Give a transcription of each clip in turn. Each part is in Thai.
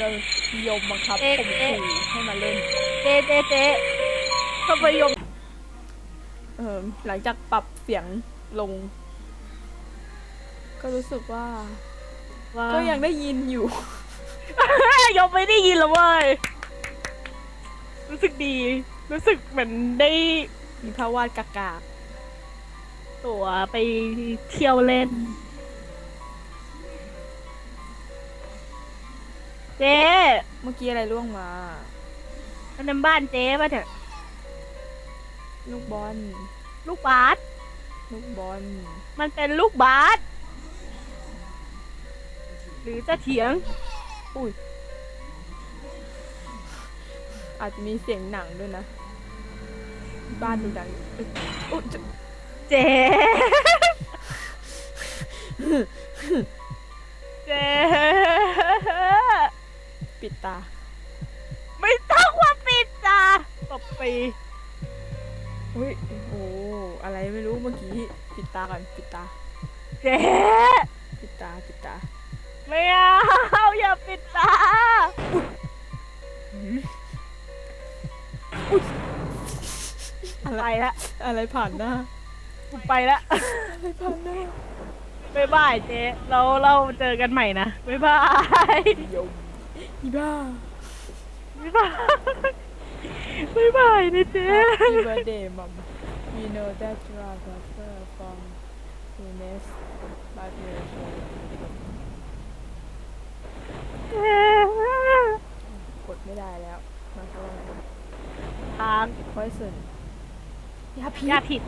จะยมบังคับเอ๊ะผมเอ๊ะขู่ให้มาเล่น เจ๊เจ๊เจ๊ทำไมยมเออหลังจากปรับเสียงลง ก็รู้สึกว่าว่า ก็ยังได้ยินอยู่ ยมไม่ได้ยินแล้วเว้ย รู้สึกดี รู้สึกเหมือนได้มีภาพวาดกากาตั๋วไปเที่ยวเล่น เจ๊เมื่อกี้อะไรล่วงมาอันนั้นบ้านเจ๊ป่ะเนี่ย ลูกบอล ลูกบาสลูกบอล มันเป็นลูกบาสหรือจะเถียง อุ้ย อาจจะมีเสียงหนังด้วยนะ บ้านดูดังเอ้ยอุ๊ยจะเจ๊เจ๊ ตา ไม่ต้องว่าปิดจ้าตบปีอุ้ยโอ้อะไรไม่รู้เมื่อกี้ปิดตาก่อนปิดตาเจ๊ปิดตาปิดตาไม่เอาอย่าปิดตาอะไรไปละอะไรผ่านหน้ากูไปละอะไรผ่านหน้าบ๊ายบายเจ๊เราเราเจอกันใหม่นะบ๊ายบาย ยม อีบ้าบ๊ายบายบ๊ายบายนะเจ๊ Happy birthday mom we know that you are suffer from illness but we are sure กดไม่ได้แล้วมาเพราะอะไรทาง poison ยาพิษยาผิด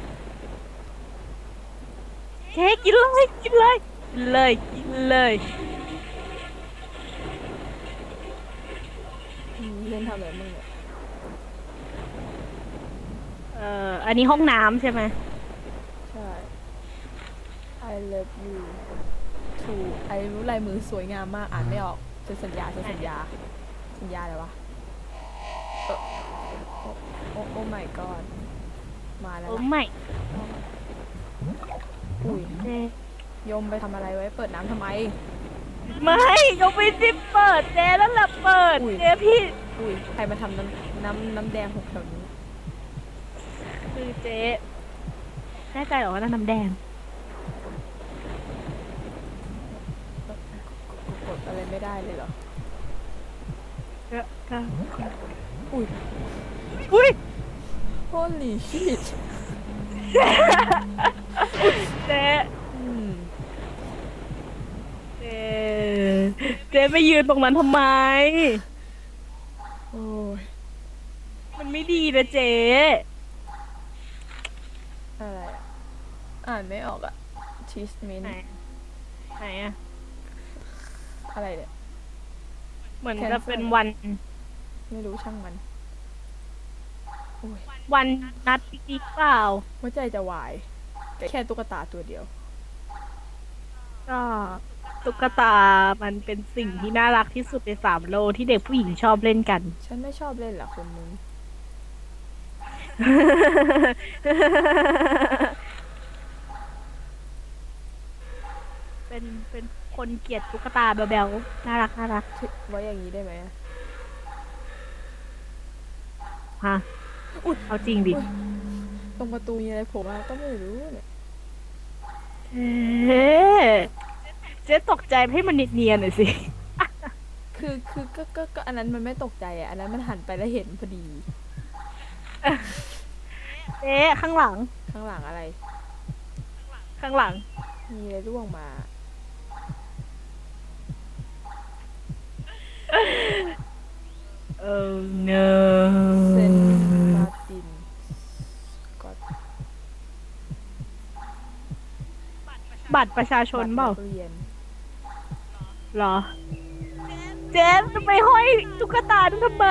เจ๊กินเลยกินเลยกินเลยกินเลย อืม เล่นทำอะไรมึงเนี่ยเอ่ออันนี้ห้องน้ำใช่ไหมใช่ I love you to ไอรู้ลายมือสวยงามมากอ่านไม่ออกจะสัญญาจะสัญญา สัญญาอะไรวะเออโอ้โอ้โอ้ my god มาแล้วโอ้นะไม่อุ้ยเจ๊ยมไปทำอะไรไว้ เปิดน้ำทำไม ไม่ยกไปสิเปิดเจ๊แล้วล่ะเปิดอุ้ย เจ๊พี่อุ้ยใครมาทำน้ำน้ำน้ำแดงหกแถวนี้คือเจ๊แน่ใจเหรอว่านั่นน้ำแดง กดอะไรไม่ได้เลยเหรอ ก็อุ้ย อุ้ย holy shit เจ๊ อืม เจ๊ เจ๊ไปยืนตรงนั้นทำไม โอ้ยมันไม่ดีนะเจ๊อะไรอะอ่านไม่ออกอะ cheeseman ไหนไหนอะอะไรเนี่ย เหมือน Cancel จะเป็นวัน ไม่รู้ช่างมันโอ้ยวันนัดปิกนิกเปล่า หัวใจจะวาย แค่ตุ๊กตาตัวเดียว ก็ ตุ๊กตามันเป็นสิ่งที่น่ารักที่สุดในสามโลกที่เด็กผู้หญิงชอบเล่นกัน ฉันไม่ชอบเล่นหรอกคนนึงเป็นเป็นคนเกลียดตุ๊กตาแบลๆน่ารักน่ารักไว้อย่างนี้ได้ไหมอะฮะอุ๊ยเอาจริงดิอุ๊ยตรงประตูมีอะไรโผล่มาก็ไม่รู้เนี่ยเอ๊ะ เจ๊ตกใจให้มันเนียนๆหน่อยสิ คือคือก็ก็ก็อันนั้นมันไม่ตกใจอะอันนั้นมันหันไปแล้วเห็นพอดี เจ๊ข้างหลัง ข้างหลังอะไร ข้างหลัง มีอะไรร่วงมา เออ no เซนมาร์ตินก็บัตรประชาชนเปล่าเรียน เหรอ เจ๊จะไปห้อยตุ๊กตานั้นทำไม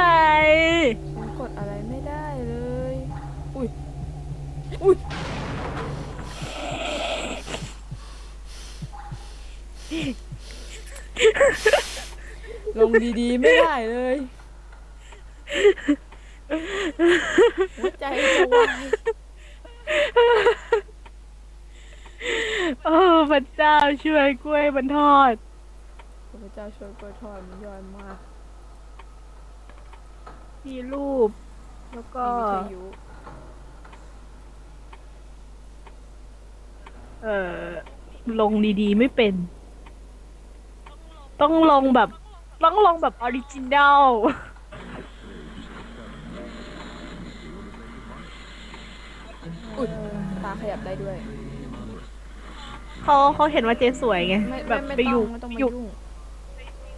ฉันกดอะไรไม่ได้เลย อุ้ย อุ้ย ลงดีๆ ไม่ได้เลยหัวใจจะวายโอ้พระเจ้าช่วยกล้วยมันทอด พระเจ้าช่วยกล้วยทอดมันย่อยมาก มีรูป แล้วก็ มีวิทยุเออลงดีๆไม่เป็น ต้องลงแบบ ต้องลงแบบออริจินัล อุ้ยตาขยับได้ด้วย เขาเขาเห็นว่าเจ๊สวยไง ไม่แบไม่บไม่ไปอต้ยู่องไม่ต้องมาอยู่ ยุ่ง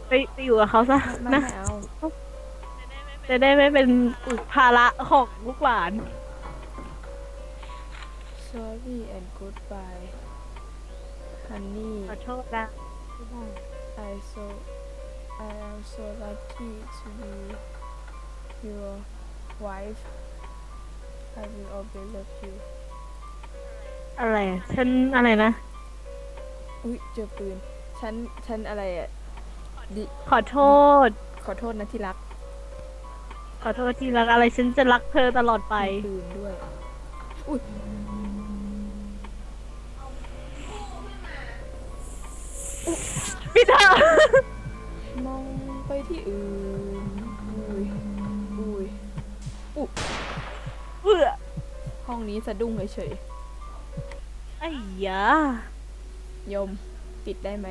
ไปไปอยู่กับเขาซะไม่นะไม่เอา จะได้ไม่เป็นภาระของลูกหลาน sorry and goodbye honey ขอโทษนะ I so I am so lucky to be your wife I will always love you อะไรอะฉันอะไรนะ อุ้ยเจอปืน ฉัน ฉันอะไรอะ ดิขอโทษ ขอโทษนะที่รักขอโทษที่รักอะไรฉันจะรักเธอตลอดไปมีปืนด้วย อุ้ยพี่เธอ มองไปที่อื่น อุ้ย อุ้ย เบื่อห้องนี้สะดุ้งเฉยไอ้ยาๆยม ปิดได้ไหม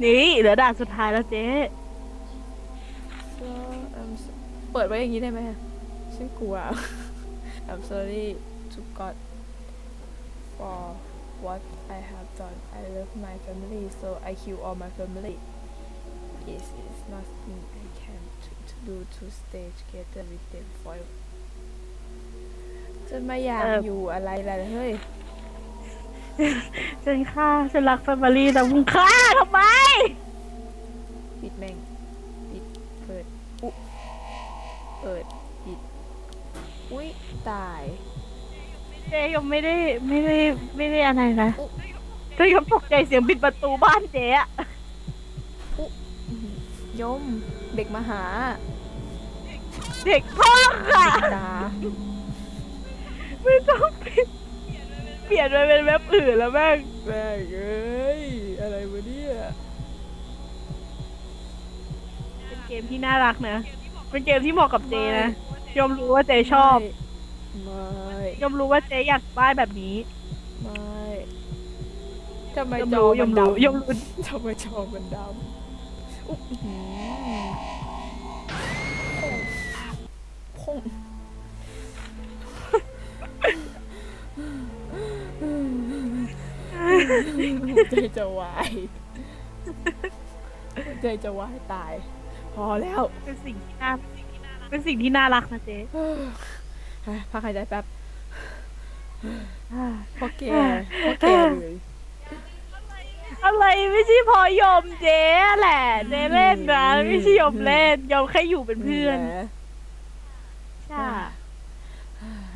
นี่เหลือด่านสุดท้ายแล้วเจ๊ so I'm so เปิดไว้อย่างนี้ได้ไหมฉันกลัว I'm sorry to God for what I have done I love my family so I kill all my family It is nothing I can to, to do to stay together with them forever จะมาอยากเอ่ออ ยู่อะไรล่ะเฮ้ย ฉันฆ่าฉันรักแฟมิลี่แต่มึงฆ่าทำไม ปิดแม่ง ปิด เปิด อุ๊เปิด ปิด อุ๊ยตาย เจ๊ยังไม่ได้ไม่ได้ไม่ได้อะไรนะอุ๊เจ๊ยังตกใจเสียงปิดประตูบ้านเจ๊อะอื้อหือยม เด็กมาหา เด็กพ่อค่ะตาไม่ต้องปิดเปลี่ยนไปเป็นเว็บอื่นแล้วแม่งแม่งเอ้ยอะไรวะเนี่ยเป็นเกมที่น่ารักนะ เป็นเกมที่เหมาะกับเจนะยอมรู้ว่าเจชอบไม่ยอมรู้ว่าเจอยากได้แบบนี้ ไม่ทำไมยอมจอรู้ยมัอนมดรู้ยอมรู้ำทำไมจอมันดำอุ๊ยอื้อหือพง หัวใจจะวายหัวใจจะวายตาย พอแล้ว เป็นสิ่งที่น่าเป็นสิ่งที่น่ารักนะเจ๊อะพักหายใจแป๊บอ่าพอแกพอแกเลยอะไรไม่ใช่พอยอมเจ๊แหละเจ๊เล่นนะไม่ใช่ยอมเล่นยอมแค่อยู่เป็นเพื่อนแหมใช่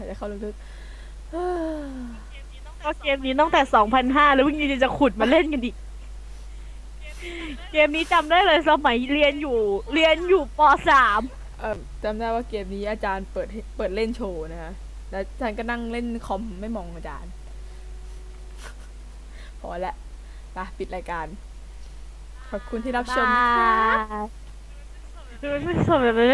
เดี๋ยวเขาลึกๆ ก็เกมนี้ตั้งแต่ 2005 แล้วเพิ่งจะจะขุดมาเล่นกันดิเกมนี้จำได้เลยสมัยเรียนอยู่ เรียนอยู่ป .3 เอ่อจำได้ว่าเกมนี้อาจารย์เปิดให้เปิดเล่นโชว์นะคะแล้วอาจารย์ก็นั่งเล่นคอมไม่มองอาจารย์ พอละไปปิดรายการ ขอบคุณที่รับชมนะคะไม่สมแบบตาย